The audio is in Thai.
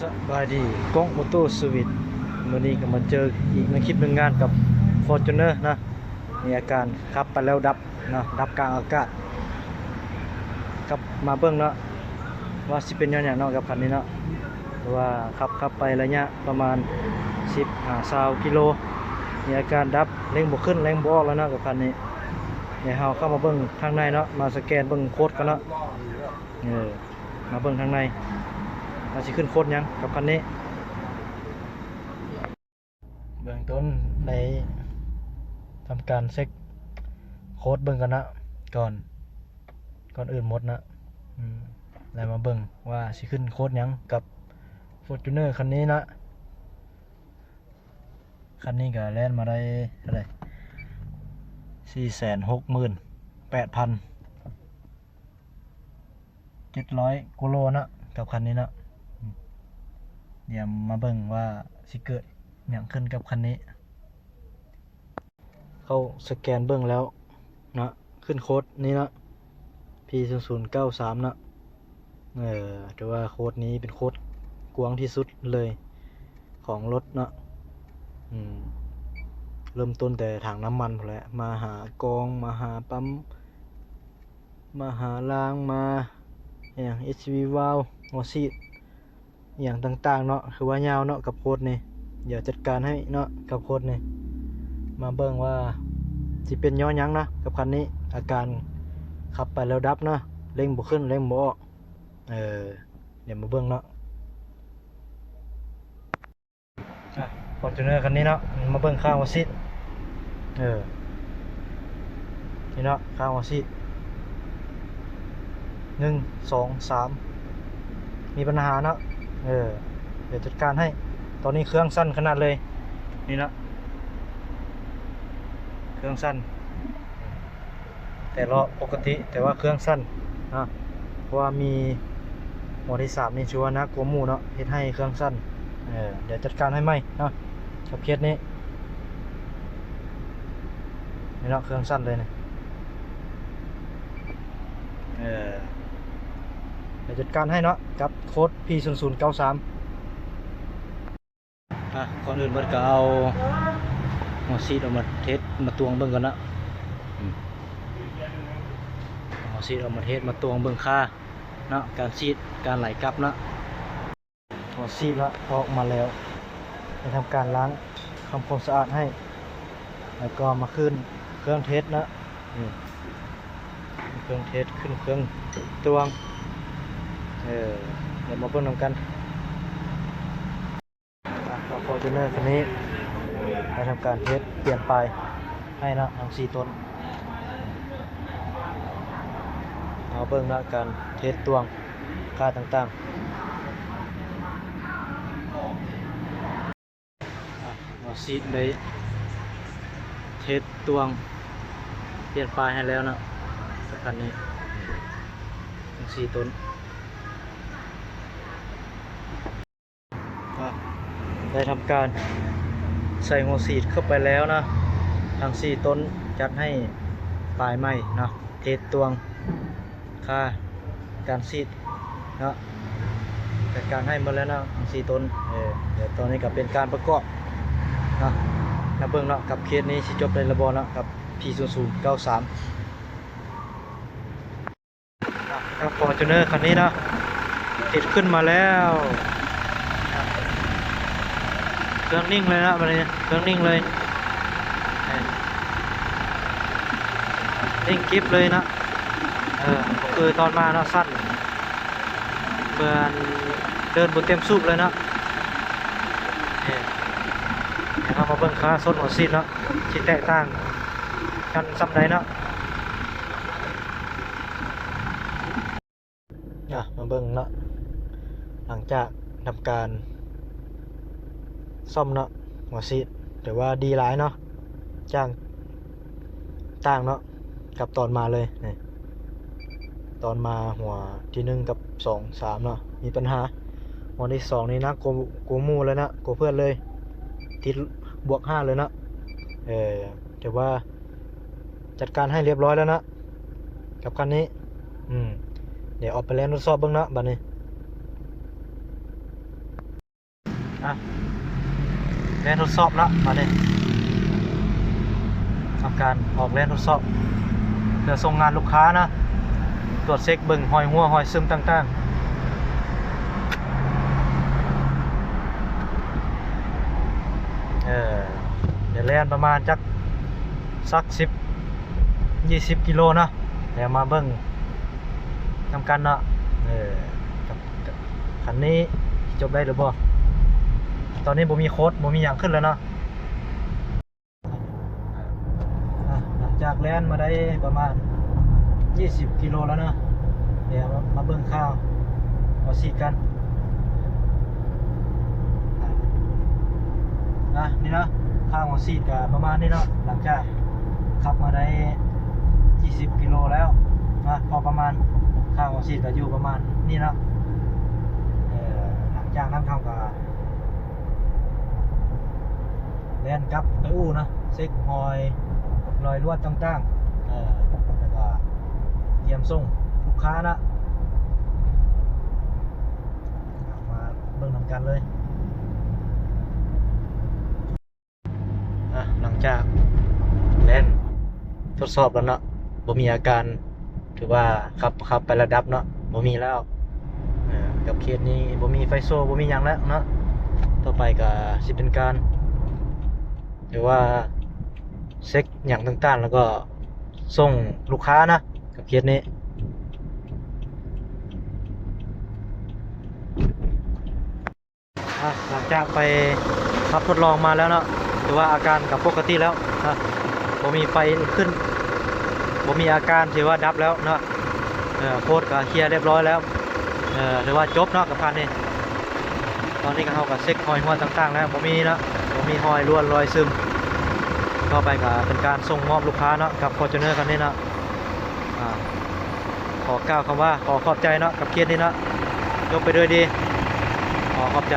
สบายดีกล้องมอเตอร์สวิตมื่อนี้ก็มาเจออีกในคลิปหนึ่งงานกับ Fortuner นะมีอาการขับไปแล้วดับนะดับกลางอากาศกับมาเบิ่งเนาะว่าสิเป็นยังไงเนาะกับคันนี้เนาะว่าขับขับไประยะประมาณ 10หา20กิโลมีอาการดับเร่งบ่ขึ้นเร่งบ่ออกแล้วเนาะกับคันนี้เดี๋ยเราเข้ามาเบิ่งทางในเนาะมาสแกนเบิ่งโค้ดกันเนาะเออมาเบิ่งทางใน เราจะขึ้นโคตรยังกับคันนี้ เบื้องต้นในทำการเช็คโค้ดเบิ่งกันนะก่อน ก่อนอื่นหมดนะอแล้วมาเบิ่งว่าสิขึ้นโค้ดยังกับ Fortuner คันนี้นะคันนี้ก็แล่นมาได้เท่าไหร่สี่แสนหกหมื่นแปดพันเจ็ดร้อยกิโลนะกับคันนี้นะ เดี๋ยวมาเบิ่งว่าสิเกิดอย่างขึ้นกับคันนี้ เข้าสแกนเบิ่งแล้วนะขึ้นโค้ดนี้นะ P 0 0 9 3นะเออแต่ว่าโค้ดนี้เป็นโค้ดกวางที่สุดเลยของรถนะอืมเริ่มต้นแต่ถังน้ำมันพอแล้วมาหากองมาหาปั๊มมาหาล้างมาอย่าง HV valve หัวซีด อย่างต่างๆเนาะคือว่ายาวเนาะกับโค้ดนี่เดี๋ยวจัดการให้เนาะกับโค้ดนี่มาเบิ่งว่าสิเป็นย้อนยังนะกับคันนี้อาการขับไปแล้วดับเนาะเร่งบ่ขึ้นเร่งบ่อเออเดี๋ยวมาเบิ่งเนาะฟอร์จูเนอร์คันนี้เนาะมาเบิ่งข้างวาซิดเออนี่เนาะข้างวาซิดหนึ่งสองสามมีปัญหาเนาะ เออ เดี๋ยวจัดการให้ ตอนนี้เครื่องสั้นขนาดเลย นี่นะเครื่องสั้น แต่ล้อปกติแต่ว่าเครื่องสั้นนะเพราะว่ามีหมวดที่สามนี่ชัวร์นะกลัวหมูเนาะเฮ็ดให้เครื่องสั้นเออเดี๋ยวจัดการให้ไหมเนาะกับเคสนี้นี่เนาะเครื่องสั้นเลยนะเออ ดี๋ยวจัดการให้เนาะกับโค้ด P 0 0 9 3 อะก่อนอื่นมันก็เอาหัวซีดเอามาเทสมาตวงเบิ่งกันนะอืมเอาหัวซีดเอามาเทสมาตวงเบิ่งค่าเนาะการซีดการไหลกลับเนาะหัวซีดละออกมาแล้วจะทำการล้างทำความสะอาดให้ แล้วก็มาขึ้นเครื่องเทสนะนี่เครื่องเทสขึ้นเครื่องตวง เออเดี๋ยวมาเบิ่งนำกันอะฟอร์จูเนอร์คันนี้ได้ทำการเทสเปลี่ยนไปให้นะทั้งสี่ต้นเอาเบิ่งนะการเทสตวงค่าต่างๆเอาซีดได้เทสตวงเปลี่ยนปลายให้แล้วนะคันนี้ทั้งสี่ต้น ก็ ได้ทำการใส่หัวสีดเข้าไปแล้วนะทั้งสี่ต้นจัดให้ปลายไม้เนาะเทตวงค่าการซีดเนาะจัดการให้หมดแล้วนะทั้งสี่ต้นเออเดี๋ยวตอนนี้ก็เป็นการประกอบนะนะเบิ่งเนาะกับเคสนี้สิจบในระบบแล้วกับ P 0 0 9 3ครับฟอร์จูเนอร์คันนี้นะติดขึ้นมาแล้ว เครื่องนิ่งเลยนะวันนี้เครื่องนิ่งเลยนี่นิ่งกิฟเลยนะเออคือตอนมาเนาะสั้นเพื่อนเดินบนเต็มสูบเลยนะเนี่นะครับมาเบิ่งค่าส้นหัวซีดเนาะชิแตกต่างกันซ้ำใดเนาะอะมาเบิ่งเนาะหลังจากทำการ ซ่อมเนาะหัวซีดแต่ว่าดีหลายเนาะจ้างต่างเนาะกับตอนมาเลยนี่ตอนมาหัวที่หนึ่งกับสองสามเนาะมีปัญหาหัวที่สองนี่นะโกโกมูเลยนะโกเพื่อนเลยติดบวกห้าเลยนะเออแต่ว่าจัดการให้เรียบร้อยแล้วนะกับคันนี้ อืม เดี๋ยวออกไปแล้วทดสอบบ้างนะบัดนี้อะ เล่นทดสอบละมาเลยทำการออกเล่นทดสอบเพื่อส่งงานลูกค้านะ ตรวจเช็คเบิ่งหอยหัวหอยซึมต่างๆเออเดี๋ยวเล่นประมาณจักสักสิบยี่สิบกิโลนะเดี๋ยวมาเบิ่งทำกันเนาะเออกับกับคันนี้จบได้หรือบ่ ตอนนี้บ่มีโค้ดบ่มีอย่างขึ้นแล้วเนาะหลังจากแลนมาได้ประมาณ 20 กิโลแล้วเนาะเดี๋ยวมาเบิ่งข้าวเอาสีกันอะนี่เนาะข้าวหัวซีดกับประมาณนี้เนาะหลังจากขับมาได้ 20 กิโลแล้วนะพอประมาณข้าวหัวซีดก็อยู่ประมาณนี่เนาะเออหลังจากนั้นเขาก็เล่นกับไปอู้นะเซ็กหอยรอยลวดต่างๆเออแล้วก็เตรียมส่งลูกค้านะมาเบิ่งนำกันเลยอะหลังจากเล่นทดสอบแล้วเนาะบ่มีอาการถือว่าขับขับไประดับเนาะบ่มีแล้วกับเคสนี้บ่มีไฟโซ่บ่มีหยังแล้วเนาะต่อไปก็สิเป็นการ หรือว่าเช็คอย่างต่างๆ แล้วก็ส่งลูกค้านะ กับเคสนี้ หลังจากไปขับทดลองมาแล้วเนาะถือว่าอาการกับปกติแล้วนะบ่มีไฟขึ้นบ่มีอาการถือว่าดับแล้วเนาะโคตรก็เคลียร์เรียบร้อยแล้วเออถือว่าจบเนาะกับพันนี่ตอนนี้ก็เขากับเช็คอยหัวต่างๆ แล้วบ่มีเนาะ มีหอยล้วนรอยซึมก็ไปกับเป็นการส่งมอบลูกค้าเนาะกับ f o r t u n e r คันนี้เนาะอ่าขอกล่าวคำว่าขอขอบใจเนาะกับเคสนี้เนาะยกไปด้วยดี ขอขอบใจ